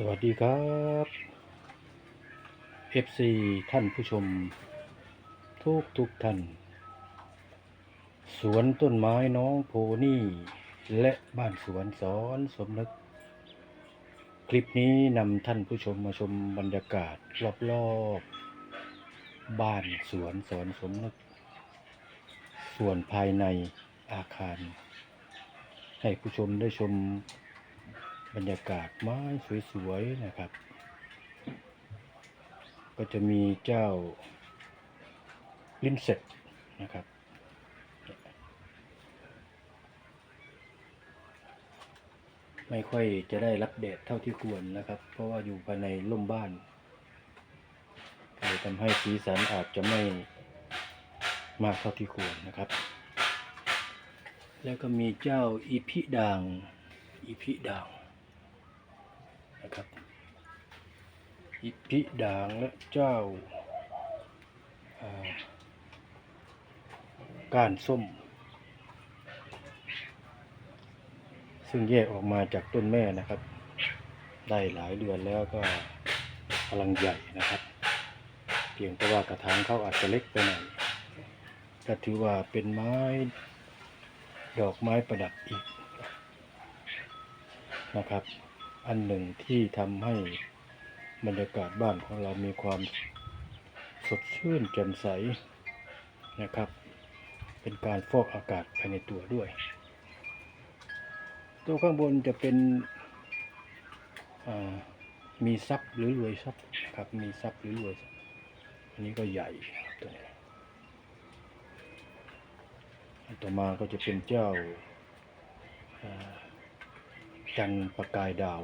สวัสดีครับ FC ท่านผู้ชม ทุกทุกท่าน สวนต้นไม้น้องโพนี่ และบ้านสวนสอนสมนึก คลิปนี้นำท่านผู้ชมมาชมบรรยากาศรอบๆ บ้านสวนสอนสมนึก ส่วนภายในอาคาร ให้ผู้ชมได้ชม บรรยากาศไม้สวยๆนะครับ ก็จะมีเจ้าลินเซ็ตนะครับไม่ค่อยจะได้รับแดดเท่าที่ควรนะครับ เพราะว่าอยู่ภายในร่มบ้านเลยทำให้สีสันอาจจะไม่มากเท่าที่ควรนะครับ แล้วก็มีเจ้าอีพิด่างอีพิด่าง อิพิด่างและเจ้าาก้านส้ม ซึ่งแยกออกมาจากต้นแม่นะครับ ได้หลายเดือนแล้วก็กำลังใหญ่นะครับ เพียงแต่ว่ากระถางเขาอาจจะเล็กไปหน่อยก็ถือว่าเป็นไม้ ดอกไม้ประดับอีกนะครับ อันหนึ่งที่ทำให้ บรรยากาศบ้านของเรามีความสดชื่นแจ่มใสนะครับ เป็นการฟอกอากาศภายในตัวด้วย ตัวข้างบนจะเป็นมีซับหรือรวยซับครับมีซับหรือรวยซับอันนี้ก็ใหญ่ครับตัวนี้ต่อมาก็จะเป็นเจ้าจันประกายดาว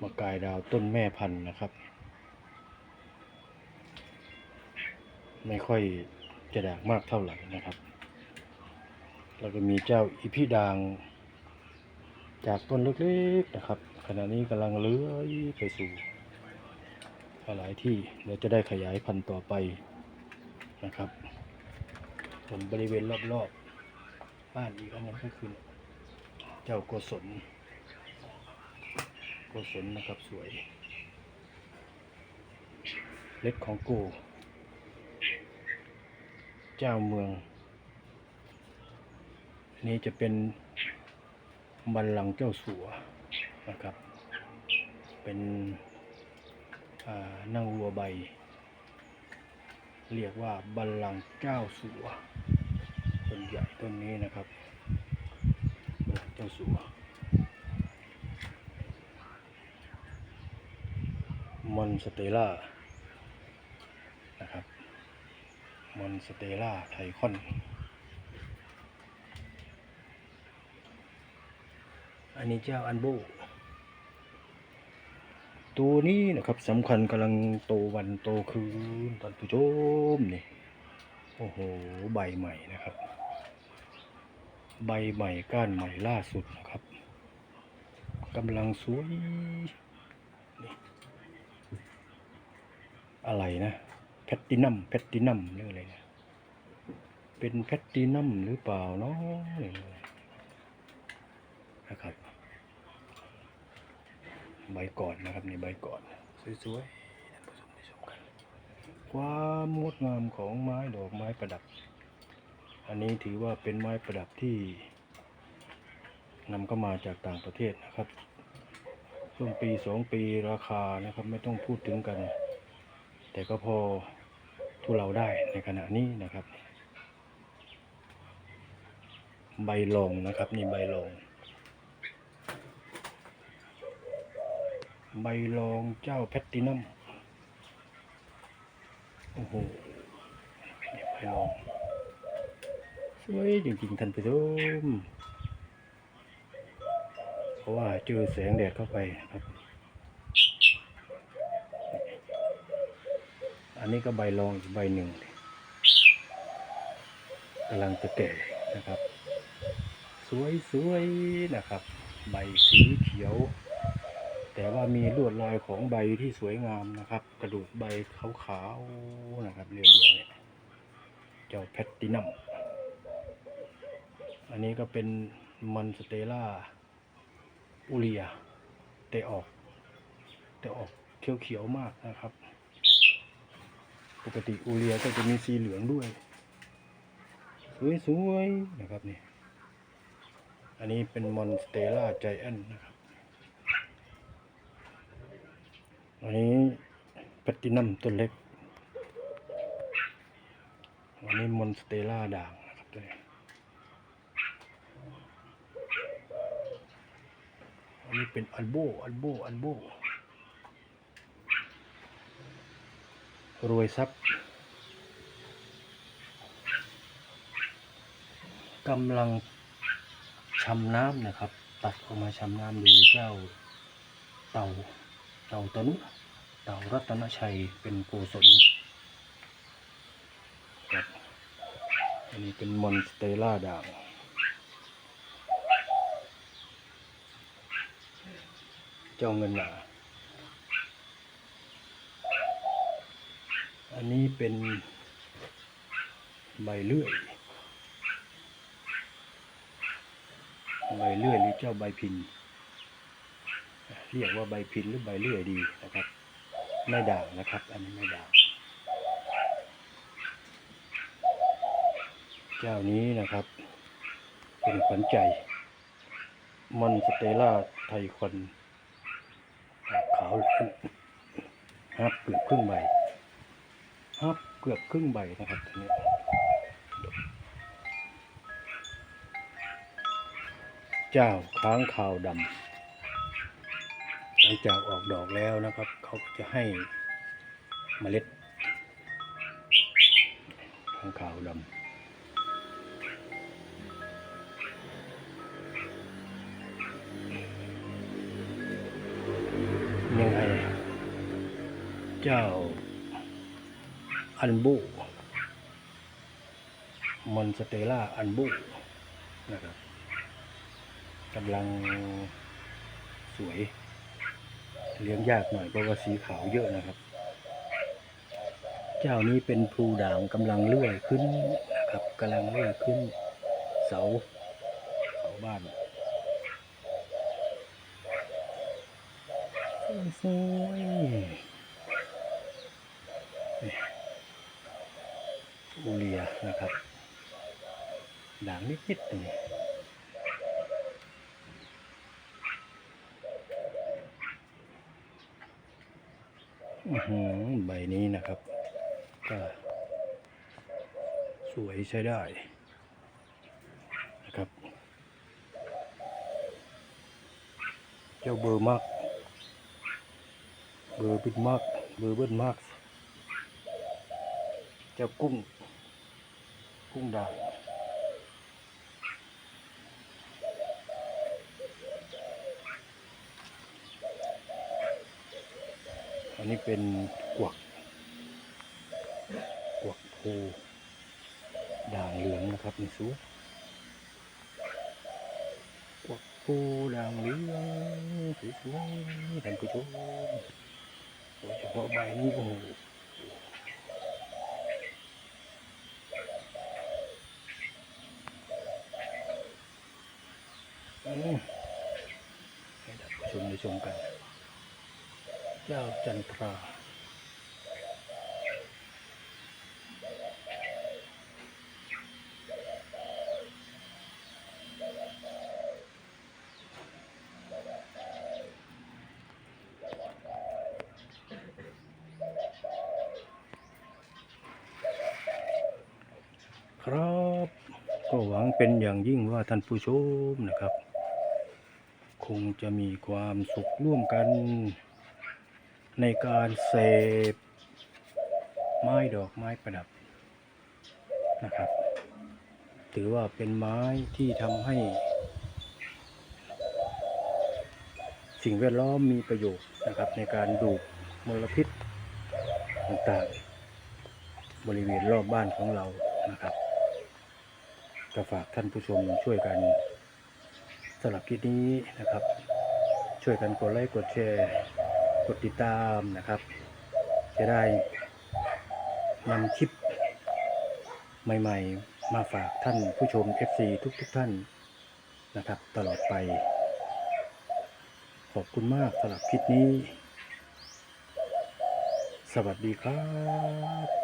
ประกายดาวต้นแม่พันธุ์นะครับ ไม่ค่อยจะด่างมากเท่าไหร่นะครับแล้วก็มีเจ้าอีพีด่างจากต้นเล็กๆนะครับ ขณะนี้กำลังเลื้อยไปสู่หลายที่เราจะได้ขยายพันธุ์ต่อไปนะครับส่วนบริเวณรอบๆบ้านอีกอันนึงก็คือ เจ้าโกศล กศลนะครับสวย เล็กของโกเจ้าเมืองนนี้จะเป็นบัลลังก์เจ้าสัวนะครับ เป็นอ่านั่งวัวใบ เรียกว่าบัลลังก์เจ้าสัวต้นใหญ่ต้นนี้นะครับ เจ้าสัว มอนสเตล่านะครับมอนสเตล่าไทคอน อันนี้เจ้าอันโบตัวนี้นะครับสำคัญกำลังโตวันโตคืนตอนผู้ชมนี่โอ้โห ใบใหม่นะครับ ใบใหม่ก้านใหม่ล่าสุดนะครับกำลังสวยนี่ อะไรนะแพตตินัมแพตตินัมหรืออะไรเนี่ยเป็นแพตตินัมหรือเปล่าเนาะนะครับใบก่อนนะครับในใบก่อนสวยๆท่านผู้ชมได้ชมกันความงดงามของไม้ดอกไม้ประดับ อันนี้ถือว่าเป็นไม้ประดับที่นำเข้ามาจากต่างประเทศนะครับช่วงปีสองปีราคานะครับไม่ต้องพูดถึงกัน แต่ก็พอทุเราได้ในขณะนี้นะครับ ใบลองนะครับนี่ใบลองใบลองเจ้าแพตตินัมโอ้โหใบลองสวยจริงๆท่านผู้ชมเพราะว่าเจอแสงแดดเข้าไปครับ อันนี้ก็ใบรองอีกใบหนึ่งกำลังจะแก่นะครับ สวยๆนะครับ ใบสีเขียว แต่ว่ามีลวดลายของใบที่สวยงามนะครับ กระดูกใบขาวๆนะครับเรียวๆเนี่ยเจ้าแพตตินัมอันนี้ก็เป็นมอนสเตล่าอุเรียแต่ออก แต่ออกเขียวๆมากนะครับ ปกติอูเรียก็จะมีสีเหลืองด้วย สวยๆนะครับนี่ อันนี้เป็นมอนสเตล่าไจแอนนะครับอันนี้แพตตินัมต้นเล็ก อันนี้มอนสเตล่าด่างนะครับตัวนี้อันนี้เป็นอัลโบอัลโบอัลโบ รวยทรัพย์กำลังชำน้ำนะครับ ตัดออกมาชำน้ำดูเจ้าเต่าเต่าตวนุเต่ารัตนชัยเป็นโกศลครับอันนี้เป็นมอนสเตล่าด่างเจ้าเงินหนา นนี้เป็นใบเลื่อย ใบเลื่อยหรือเจ้าใบพิน เรียกว่าใบพินหรือใบเลื่อยดีนะครับไม่ด่างนะครับ อันนี้ไม่ด่างเจ้านี้นะครับ เป็นขวัญใจมอนสเตล่าไทยคอนขาวฮับเกือบครึ่งใบ ฮับเกือบครึ่งใบนะครับตัวนี้เจ้าค้างคาวดำหลังจากออกดอกแล้วนะครับ เขาจะให้เมล็ดค้างคาวดำยังไงเจ้า อันบูมอนสเตล่าอันบูนะครับกำลังสวย เลี้ยงยากหน่อยเพราะว่าสีขาวเยอะนะครับ เจ้านี้เป็นพลูด่างกำลังเลื่อยขึ้นนะครับกำลังเลื่อยขึ้น เสาเสาบ้านสวยๆนี่ อูเรียนะครับ ด่างนิดๆตรงนี้ใบนี้นะครับ ก็สวยใช้ได้นะครับ เจ้าเบอร์มาก เบอร์บิ๊กมาก เบอร์เบิ้ลมาก เจ้ากุ้ง กุ้งดางอันนี้เป็นกวักกวักโพด่างเหลืองนะครับนี่สูกวักโพด่างเหลืองสวยๆท่านผู้ชมโดยเฉพาะใบนี้โอ้มให้ท่านผู้ชมได้ ชมกัน เจ้าจันทรา ครับ ก็หวังเป็นอย่างยิ่งว่าท่านผู้ชมนะครับ คงจะมีความสุขร่วมกัน ในการเสพไม้ดอกไม้ประดับนะครับ ถือว่าเป็นไม้ที่ทำให้ สิ่งแวดล้อมมีประโยชน์นะครับ ในการดูดมลพิษต่างๆ บริเวณรอบบ้านของเรานะครับก็ฝากท่านผู้ชมช่วยกัน สำหรับคลิปนี้นะครับ ช่วยกันกดไลค์กดแชร์ กดติดตามนะครับ จะได้นำคลิปใหม่ๆ มาฝากท่านผู้ชม FC ทุกๆทท่านนะครับ ตลอดไป ขอบคุณมากสำหรับคลิปนี้ สวัสดีครับ